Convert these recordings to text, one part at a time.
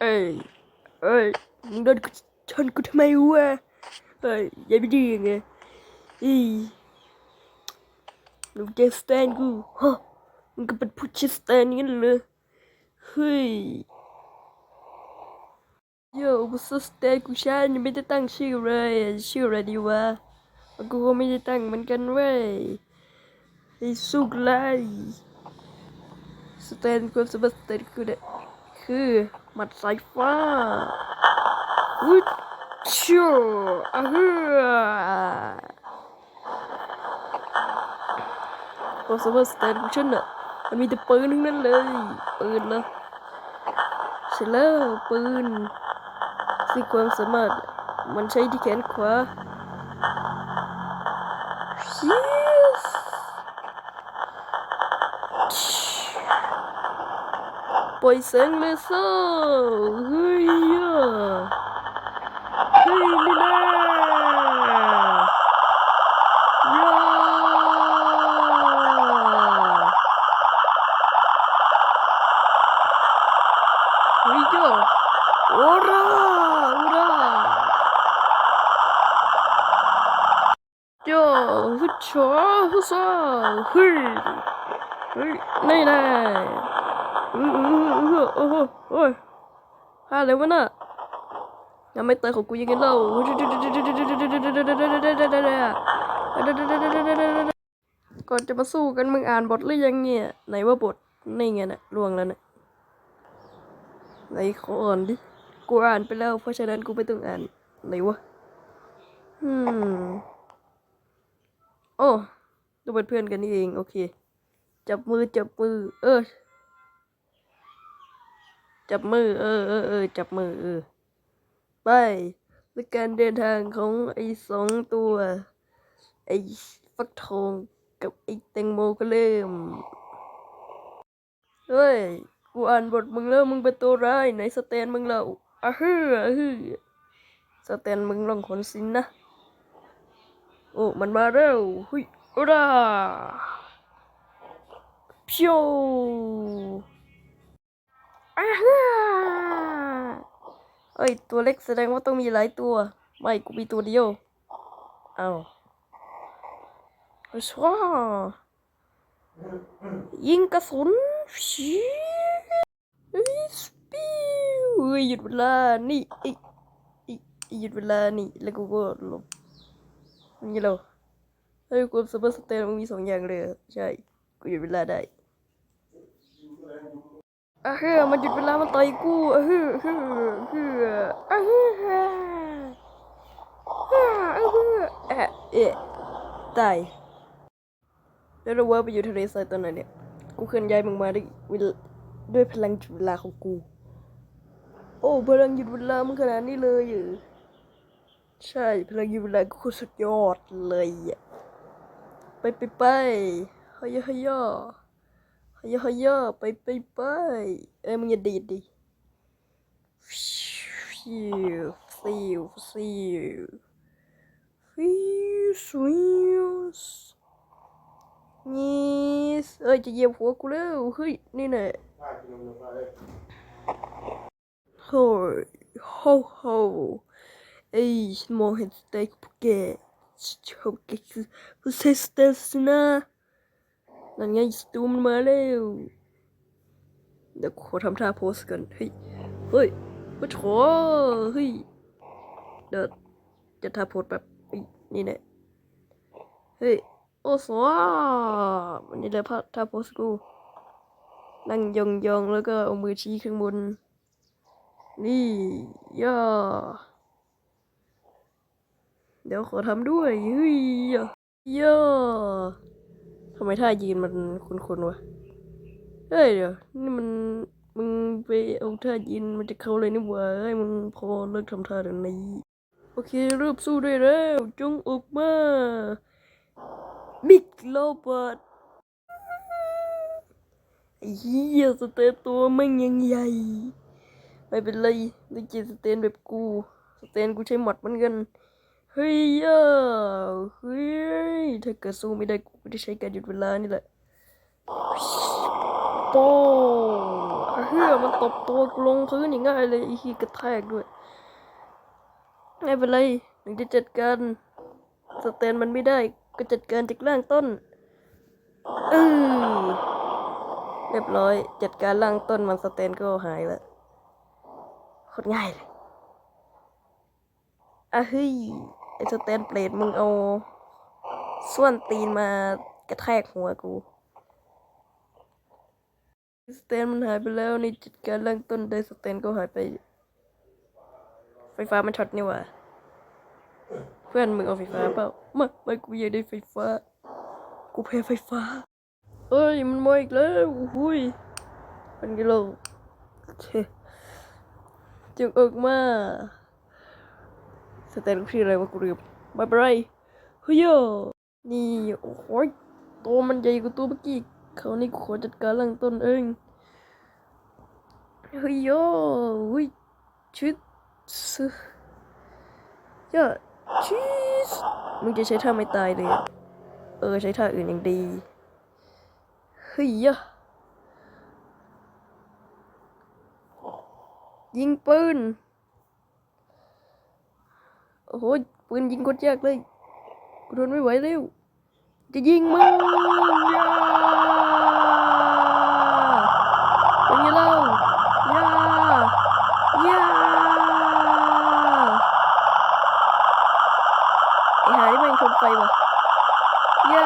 เอ้ย เอ้ยมึงโดนชนกูทำไมวะเอ้ยอย่าไปดื้อไงอีมึงเจอสแตนกูฮะมึงก็เป็นผู้ชิสแตนงั้นเลยเฮ้ยโย่กูสแตนกูฉันยังไม่ได้ตั้งชื่อเลยชื่ออะไรดีวะกูก็ไม่ได้ตั้งเหมือนกันเว้ยไอ้สุกไลสแตนกูสบัสแตนกูเนี่ย คือหมัดสายฟ้าวุ้ยชิวอะฮ้อโอซาเวอร์สแตนของฉันอะมันมีแต่ปืนทั้งนั้นเลย ปืนนะเสร็จแล้วปืนซึ่งความสามารถมันใช้ที่แขนขวา Yes ปล่อยแสงเลเซอร์เโอราโอราย่าฮึดชอฮึดซาเฮ้ยเฮ้ยนี่แน่อืออืออือโอ้โหโอ้ยฮาเลยวะน่ะยังไม่เตยของกูยังไงเล่าก่อนจะมาสู้กันมึงอ่านบทหรือยังเนี่ยไหนว่าบทนี่ไงน่ะล่วงแล้วน่ะไหนขออ่านดิกูอ่านไปแล้ว เพราะฉะนั้นกูไม่ต้องอ่านไหนวะอืมโอ้ตัวเป็นเพื่อนกันนี่เอง โอเค จับมือจับมือ เออ จับมือ เออเออเออจับมือเออไปและการเดินทางของไอ้สองตัว ไอ้ฟักทองกับไอ้แตงโมก็เริ่มเฮ้ยกูอ่านบทมึงแล้วมึงเป็นตัวร้ายไหนสแตนมึงแล้วอะฮืออะฮือสแตนมึงลองขนสินนะโอ้มันมาแล้วหุยอุราเพีย อะฮ่าเอ้ย ตัวเล็กแสดงว่าต้องมีหลายตัว ไม่กูมีตัวเดียว เอาเอายิงกระสุนฟิวเฮ้ยสปิวหยุดเวลา นี่ไอ้หยุดเวลา นี่ แล้วกูก็ลบนี่เราเฮ้ยกูซูเปอร์สเตนมันมีสองอย่างเลย ใช่ กูหยุดเวลาได้ อะเฮ้มันหยุดเวลามันต่อยกูอะเฮ้ยเฮ้ยเฮ้ยอะเฮ้ยเฮ้เฮ้ยเฮ้เอ๊ะตายแล้วเราเว่าไปอยู่ทะเลทรายตอนไหนเนี่ย กูเคลื่อนย้ายมึงมาด้วยด้วยพลังหยุดเวลาของกู โอ้พลังหยุดเวลามึงขนาดนี้เลยเหรอใช่พลังหยุดเวลากูสุดยอดเลยอะไปไปไปเฮ้ยเฮ้ย ฮยฮยไปไปไปเอ้ยมึงอย่าดีดดิฟิวฟิวฟิวฟิวสวิสนี่เอ้ยจะเยียบหัวกูแล้วเฮ้ยนี่แน่โฮ้ยโฮโฮเอ้ยฉันมองเห็นสเต็กพวกแกฉันชอบแกคือผู้เซสเตสนะ นั่นไงสตูมนมาแล้วเดี๋ยวขอทำท่าโพสกันเฮ้ยเฮ้ยมาโถเฮ้ยเดี๋ยวจะท่าโพสแบบนี่แน่เฮ้ยโอ้สวาวันนี้เลยพาท่าโพสกูนั่งยองยองๆแล้วก็เอามือชี้ข้างบน นี่ย่าเดี๋ยวขอทำด้วยเฮ้ยย่า ทำไมท่ายืนมันคุ้นๆวะ เฮ้ยเดี๋ยวนี่มันมึงไปเอาท่ายืนมันจะเข้าเลยนี่หว่าเฮ้ยมึงพอเลิกทำท่าเดี๋ยวนี้ โอเคริ่มสู้ได้แล้วจงออกมาบิ๊กโลบอทไอ้เหี้ยสเตนตัวม่งยังใหญ่ ไม่เป็นไรได้กินสเตนแบบกู สเตนกูใช้หมดเหมือนกัน เฮ้ยอ่เฮ้ยถ้าเกิดสู้ไม่ได้กูจะใช้การหยุดเวลานี่แหละโป้งเฮือมันตบตัวกูลงพื้นอย่างง่ายเลยอ้ขี้กระแทกด้วยไม่เป็นไรหนึ่งจะจัดการสแตนมันไม่ได้ ก็จัดการจากล่างต้นเออเรียบร้อย จัดการล่างต้นมันสแตนก็หายล้วโคตรง่ายเลยอะเฮ้ย อสแตนเปรตมึงเอา ส่วนตีนมากระแทกหัวกูสแตนมันหายไปแล้วนี่จัดการล่างต้นได้สแตนก็หายไป ไฟฟ้ามันช็อตนี่หว่าเพื่อนมึงเอาไฟฟ้าเปล่าม่ไม่กูอยากได้ไฟฟ้า กูแพ้ไฟฟ้า เอ้ยมันมาอีกแล้วหุยเป็นกิโลเจึงออกมา สแตนคืออะไรวะกูลืมไม่เป็นไรเฮ้ยนี่โอ้โหยตัวมันใหญ่กว่าตัวเมื่อกี้เขานี่กูขอจัดการล่างต้นเองเฮ้ยโยหุยชุดซึยอดชีสมึงจะใช้ท่าไม่ตายเลย เออใช้ท่าอื่นยังดี เฮ้ยยะยิงปืน โอ้โหปืนยิงโคตรยากเลยกูทนไม่ไหวแล้ว จะยิงมึงยาเป็นไงเล่ายายาไอ้หานี่แม่งทนไฟวะยา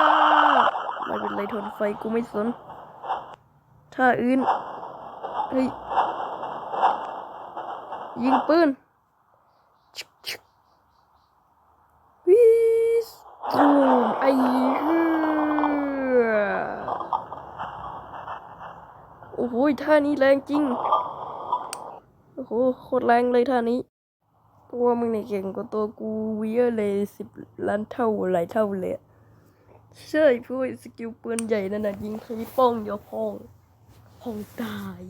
ไม่เป็นไรทนไฟกูไม่สน ถ้าอื่น เฮ้ย ยิงปืนชึกชึกวิส ตูมไอ้เหี้ยโอ้โหท่านี้แรงจริง โอ้โหโคตรแรงเลยท่านี้ตัวมึงเนี่ยเก่งกว่าตัวกูเยอะเลยสิบล้านเท่าหลายเท่าเลยใช่พราะว่าสกิลปืนใหญ่นั่นน่ะยิงทีป้องยวพ้องพ้องตาย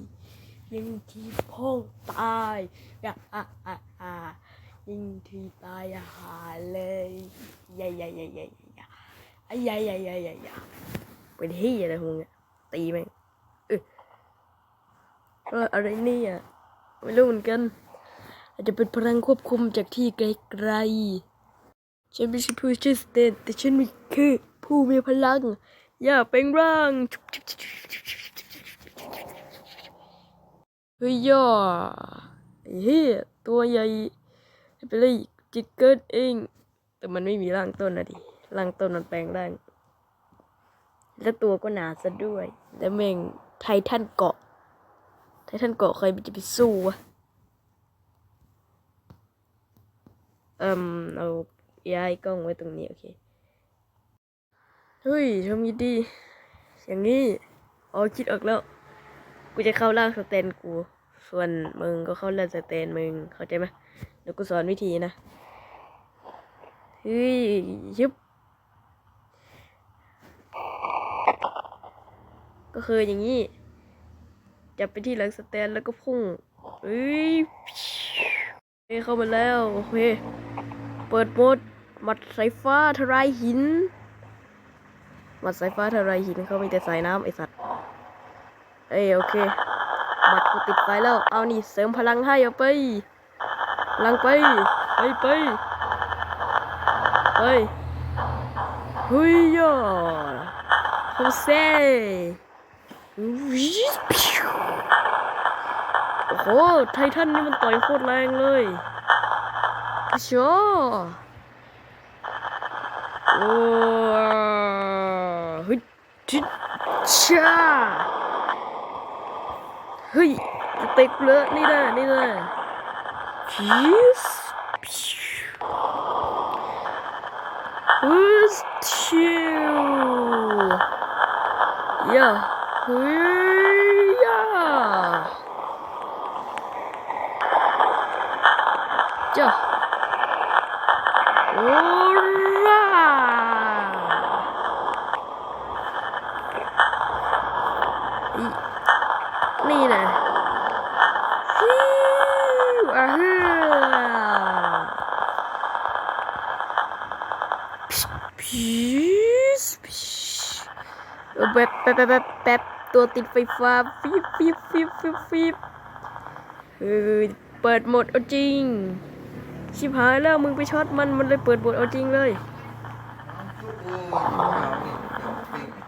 ยิงทีพ้องตายอะอะอะอะ ยิงที่ตายอะหาเลยใหญ่ใหญ่ใหญ่ใหญ่ใหญ่ใหญ่ใหญ่ใหญ่ใหญ่ใหญ่เป็นเฮียอะไรของมึงตีม่งเออเอออะไรนี่ยไม่รู้เหมือนกัน อาจจะเป็นพลังควบคุมจากที่ไกลๆฉันไม่ใช่ผู้ชื่อสเตนแต่ฉันมีคือผู้มีพลัง อย่าเป็นร่างเฮ้ยย่อเฮียตัวใหญ่ ไม่เป็นไรจิตเกิดเอง แต่มันไม่มีร่างต้นนะดิร่างต้นมันแปลงร่าง แล้วตัวก็หนาซะด้วย แล้วแม่งไททันเกาะ ไททันเกาะใครมันจะไปสู้วะเอ่มเอาย้ายกล้องไว้ตรงนี้โอเคเฮ้ยทำยังดี อย่างนี้ อ๋อคิดออกแล้ว กูจะเข้าร่างสเตนกู ส่วนมึงก็เข้าเร่างสเตนมึงเข้าใจไหมเดี๋ยวกูสอนวิธีนะเฮ้ยยึบก็คืออย่างนี้ จับไปที่หลังสแตนแล้วก็พุ่งเฮ้ยเข้ามาแล้วโอเคเปิดโหมดหมัดสายฟ้าทลายหินหมัดสายฟ้าทลายหินเขามีแต่สายน้ำไอสัตว์เอ้ยโอเค ติดไฟแล้ว เอานี่เสริมพลังให้เอาไปพลังไป ไปไปไปเฮ้ยย่อโฮเซ่โอ้โห ไททันนี่มันต่อยโคตรแรงเลยชอโอ้ฮ้ยชิชา เฮ้ยจะเตะกูเลยนี่นะนี่นะ Yes. Who's two? Yeah. Yeah. Ja. Alright. นี่นะฮิวอะฮือพิสพิสเออ แบบแบบแบบแบบแบบตัวติดไฟฟ้าฟีบฟีบฟีบฟีบฟีบเออเปิดโหมดเอาจริง ชิบหายแล้วมึงไปช็อตมันมันเลยเปิดโหมดเอาจริงเลย